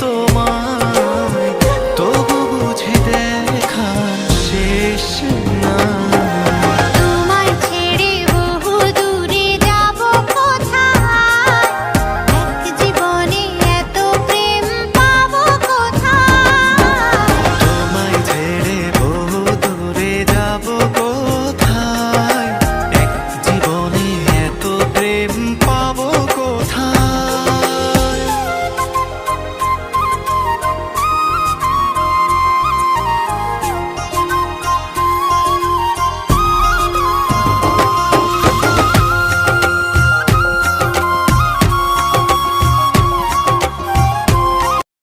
তোমার